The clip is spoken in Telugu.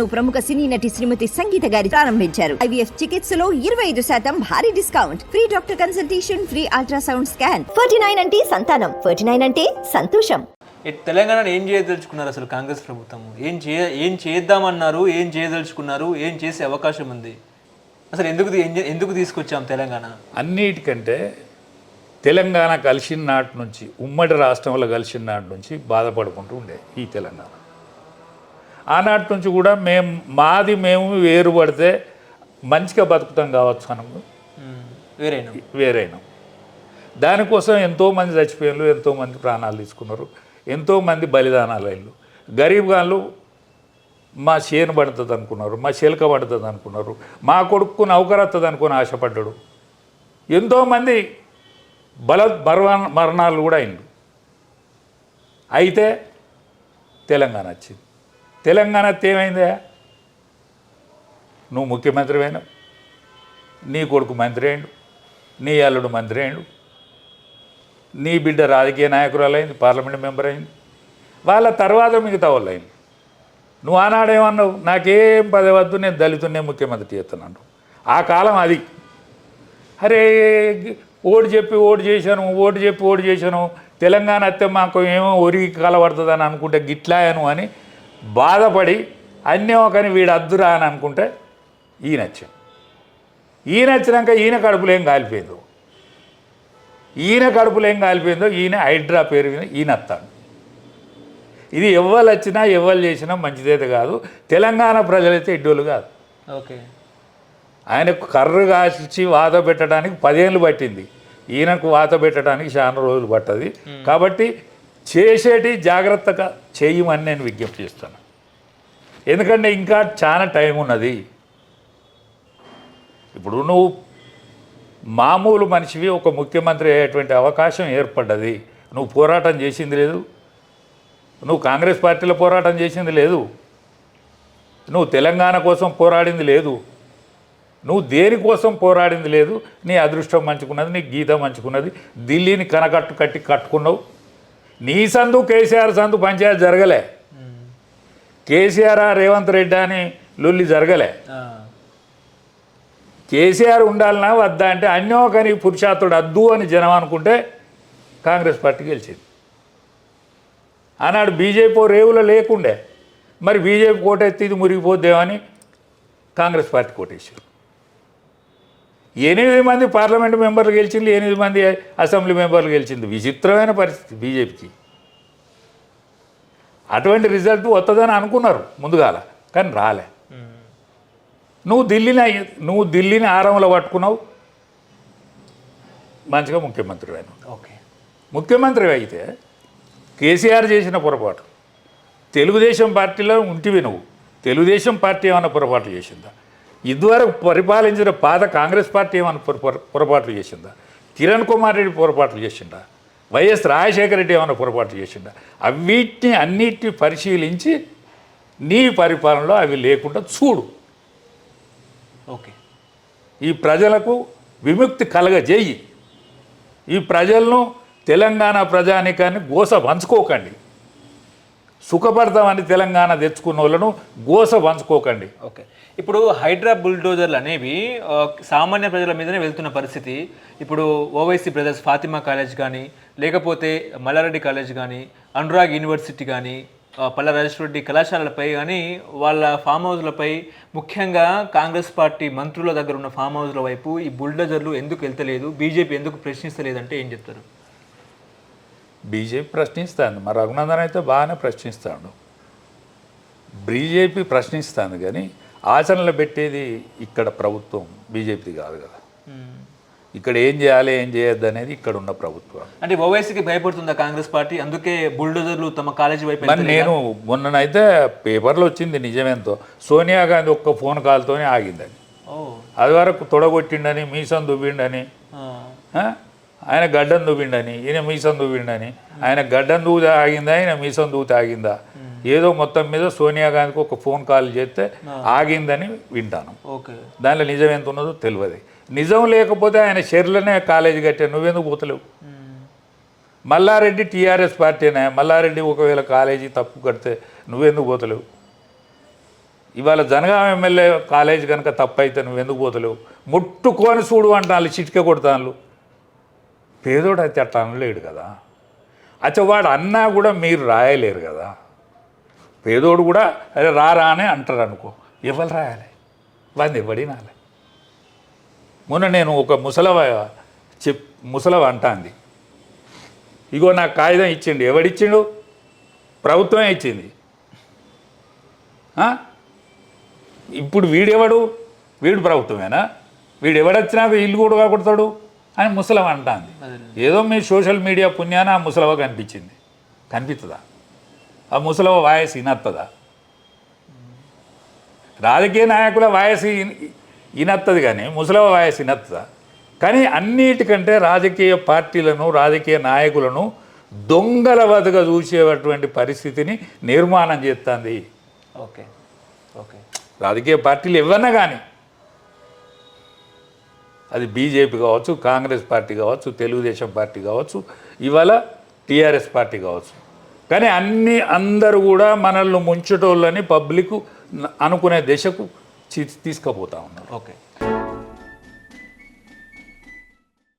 ప్రముఖ సినీ నటి శ్రీమతి సంగీత గారి ప్రారంభించారు. ఐవీఎఫ్ చికిత్సలో ఇరవై ఐదు శాతం భారీ discount. Free doctor consultation free ultrasound scan. Forty nine అంటే సంతానం. ఫోర్టీ నైన్ అంటే సంతోషం. ఈ తెలంగాణను ఏం చేయదలుచుకున్నారు అసలు కాంగ్రెస్ ప్రభుత్వం? ఏం చేయ ఏం చేద్దామన్నారు? ఏం చేయదలుచుకున్నారు? ఏం చేసే అవకాశం ఉంది? అసలు ఎందుకు ఎందుకు తీసుకొచ్చాం తెలంగాణ? అన్నిటికంటే తెలంగాణ కలిసిన నాటి నుంచి ఉమ్మడి రాష్ట్రంలో కలిసిన నాటి నుంచి బాధపడుకుంటూ ఉండే ఈ తెలంగాణ. ఆనాటి నుంచి కూడా మేము మాది మేము వేరుపడితే మంచిగా బతుకుతాం కావచ్చు ఉమ్, వేరేనా. వేరైనాం. దానికోసం ఎంతోమంది చచ్చిపోయారు ఎంతోమంది ప్రాణాలు తీసుకున్నారు ఎంతోమంది బలిదానాలు అయ్యారు గరీబ్ గాళ్ళు మా చేను పడుతుంది అనుకున్నారు మా చిలక పడుతుంది అనుకున్నారు మా కొడుకు నౌకరు వస్తుంది అనుకుని ఆశపడ్డాడు. ఎంతోమంది బల మరణ మరణాలు కూడా అయింది అయితే తెలంగాణ వచ్చింది. తెలంగాణ ఏమైందా? నువ్వు ముఖ్యమంత్రి అయినా నీ కొడుకు మంత్రి అయ్యండు నీ అల్లుడు మంత్రి అయ్యండు నీ బిడ్డ రాజకీయ నాయకురాలు అయింది పార్లమెంట్ మెంబర్ అయింది. వాళ్ళ తర్వాత మిగతా వాళ్ళు అయింది నువ్వు ఆనాడేమన్నావు? నాకేం పదవద్దు నేను దళితున్నే ముఖ్యమంత్రి చేస్తున్నాను. ఆ కాలం అది. అరే ఓటు చెప్పి ఓటు చేశాను ఓటు చెప్పి ఓటు చేశాను. తెలంగాణ అత్తే మాకు ఏమో ఒరికి కలబడుతుందని అనుకుంటే గిట్లాయను అని బాధపడి అన్యోకని వీడు అద్దురా అని అనుకుంటే ఈయన వచ్చాం ఈయన వచ్చినాక ఈయన కడుపులో ఏం కాలిపోయిందో? ఈయన కడుపులో ఏం కాలిపోయిందో? ఈయన హైడ్రా పేరు మీద ఈయన వస్తాడు ఇది ఎవ్వరు వచ్చినా ఎవ్వరు చేసినా మంచిదైతే కాదు. తెలంగాణ ప్రజలైతే ఇడ్డోలు కాదు. ఓకే. ఆయనకు కర్రు కాల్చి వాత పెట్టడానికి పదేళ్ళు పట్టింది. ఈయనకు వాత పెట్టడానికి చాలా రోజులు పట్టది. కాబట్టి చేసేటి జాగ్రత్తగా చేయమని నేను విజ్ఞప్తి చేస్తాను. ఎందుకంటే ఇంకా చాలా టైం ఉన్నది. ఇప్పుడు నువ్వు మామూలు మనిషివి ఒక ముఖ్యమంత్రి అయ్యేటువంటి అవకాశం ఏర్పడ్డది. నువ్వు పోరాటం చేసింది లేదు. నువ్వు కాంగ్రెస్ పార్టీలో పోరాటం చేసింది లేదు. నువ్వు తెలంగాణ కోసం పోరాడింది లేదు. నువ్వు దేనికోసం పోరాడింది లేదు. నీ అదృష్టం మంచుకున్నది నీ గీత మంచుకున్నది. ఢిల్లీని కనకట్టు కట్టి కట్టుకున్నావు. నీ సందు కేసీఆర్ సందు పంచాయతీ జరగలే. కేసీఆర్ ఆ రేవంత్ రెడ్డి అని లొల్లి జరగలే. కేసీఆర్ ఉండాలనా వద్దా అంటే అన్యోకని పురుషార్థుడు అద్దు అని జనం అనుకుంటే కాంగ్రెస్ పార్టీ గెలిచింది. ఆనాడు బీజేపీ రేవులో లేకుండే. మరి బీజేపీ కోటెత్తి ఇది మురిగిపోద్దేమని కాంగ్రెస్ పార్టీ కోటేశారు ఎనిమిది మంది పార్లమెంట్ మెంబర్లు గెలిచింది ఎనిమిది మంది అసెంబ్లీ మెంబర్లు గెలిచింది విచిత్రమైన పరిస్థితి బీజేపీకి. అటువంటి రిజల్ట్ వస్తుందని అనుకున్నారు ముందుగాల కానీ రాలే. నువ్వు ఢిల్లీని నువ్వు ఢిల్లీని ఆరంలో పట్టుకున్నావు మంచిగా ముఖ్యమంత్రి అయినావు. ఓకే. ముఖ్యమంత్రి అయితే కేసీఆర్ చేసిన పొరపాటు తెలుగుదేశం పార్టీలో ఉంటివి నువ్వు తెలుగుదేశం పార్టీ ఏమైనా పొరపాట్లు చేసిందా? ఇదివరకు పరిపాలించిన పాత కాంగ్రెస్ పార్టీ ఏమైనా పొర- పొర- పొరపాట్లు చేసిందా? కిరణ్ కుమార్ రెడ్డి పొరపాట్లు చేసిండా వైఎస్ రాజశేఖర రెడ్డి ఏమైనా పొరపాట్లు చేసిండా అవిటిని అన్నిటిని పరిశీలించి నీ పరిపాలనలో అవి లేకుండా చూడు. ఓకే. ఈ ప్రజలకు విముక్తి కలగజేయి. ఈ ప్రజలను తెలంగాణ ప్రజానికాన్ని గోస పంచుకోకండి. సుఖపడతామని తెలంగాణ తెచ్చుకున్న వాళ్ళను గోస పంచుకోకండి ఓకే. ఇప్పుడు హైడ్రా బుల్డోజర్లు అనేవి సామాన్య ప్రజల మీదనే వెళ్తున్న పరిస్థితి. ఇప్పుడు ఓవైసీ బ్రదర్స్ ఫాతిమా కాలేజ్ కానీ లేకపోతే మల్లారెడ్డి కాలేజ్ కానీ అనురాగ్ యూనివర్సిటీ కానీ పల్ల రెడ్డి కళాశాలలపై కానీ వాళ్ళ ఫామ్ హౌస్లపై ముఖ్యంగా కాంగ్రెస్ పార్టీ మంత్రుల దగ్గర ఉన్న ఫామ్ హౌస్ల వైపు ఈ బుల్డోజర్లు ఎందుకు వెళ్తలేదు బీజేపీ ఎందుకు ప్రశ్నిస్తలేదంటే ఏం చెప్తారు? బీజేపీ ప్రశ్నిస్తాను మా రఘునందన్ అయితే బాగానే ప్రశ్నిస్తాడు. బీజేపీ ప్రశ్నిస్తాను కానీ ఆచరణలో పెట్టేది ఇక్కడ ప్రభుత్వం బీజేపీ కాదు కదా. ఇక్కడ ఏం చేయాలి ఏం చేయొద్దు అనేది ఇక్కడ ఉన్న ప్రభుత్వం. అంటే ఓవైసీకి భయపడుతుందా కాంగ్రెస్ పార్టీ? అందుకే బుల్డోజర్లు తమ కాలేజీ వైపు మరి నేను మొన్ననైతే పేపర్లో వచ్చింది నిజమేంతో. సోనియా గాంధీ ఒక్క ఫోన్ కాల్తోనే ఆగిందని. అది వరకు తొడగొట్టిండని మీసం దువ్విండని? ఆయన గడ్డం దువ్విండని ఈయన మీసం దువ్విండని ఆయన గడ్డం దూది ఆగిందా ఆయన మీసం దూతి ఆగిందా? ఏదో మొత్తం మీద సోనియా గాంధీకి ఒక ఫోన్ కాల్ చేస్తే ఆగిందని వింటాను. ఓకే. దానిలో నిజం ఎంత ఉన్నదో తెలియదు. నిజం లేకపోతే ఆయన షెర్లనే కాలేజీ కట్టే నువ్వెందుకు పోతలేవు? మల్లారెడ్డి టీఆర్ఎస్ పార్టీనే మల్లారెడ్డి ఒకవేళ కాలేజీ తప్పు కడితే నువ్వెందుకు పోతలేవు? ఇవాళ జనగాం ఎమ్మెల్యే కాలేజ్ కనుక తప్పైతే నువ్వు ఎందుకు పోతలేవు? ముట్టుకొని చూడు అంటాను చిటిక కొడతాను పేదోడు అయితే అట్లా అనలేడు కదా. అచ్చా వాడు అన్నా కూడా మీరు రాయలేరు కదా. పేదోడు కూడా అరే రారా అని అంటారు అనుకో. ఎవరు రాయాలి? వాడిని ఎవడినాలి మొన్న నేను ఒక ముసలవ చెప్ ముసలవ అంటాంది. ఇగో నాకు కాగితం ఇచ్చిండు. ఎవడిచ్చిండు? ప్రభుత్వమే ఇచ్చింది. ఇప్పుడు వీడెవడు? వీడు ప్రభుత్వమేనా? వీడు ఎవడొచ్చినాక ఇల్లు కూడా కొడతాడు అని ముసలవ అంటాంది. ఏదో మీ సోషల్ మీడియా పుణ్యాన ఆ ముసలవ కనిపించింది. కనిపిస్తుందా ఆ ముసలవ వాయస్ ఇనత్తదా? రాజకీయ నాయకుల వాయస్ ఇనత్తది కానీ ముసలవ వాయస్ ఇనత్తదా? కానీ అన్నిటికంటే రాజకీయ పార్టీలను రాజకీయ నాయకులను దొంగల వదగా చూసేటువంటి పరిస్థితిని నిర్మాణం చేస్తుంది ఓకే. ఓకే. రాజకీయ పార్టీలు ఎవరన్నా కానీ అది బీజేపీ కావచ్చు కాంగ్రెస్ పార్టీ కావచ్చు తెలుగుదేశం పార్టీ కావచ్చు ఇవాళ టీఆర్ఎస్ పార్టీ కావచ్చు. కానీ అన్ని అందరూ కూడా మనల్ని ముంచటోళ్ళని పబ్లిక్ అనుకునే దిశకు తీసుకుపోతా ఉన్నారు. ఓకే.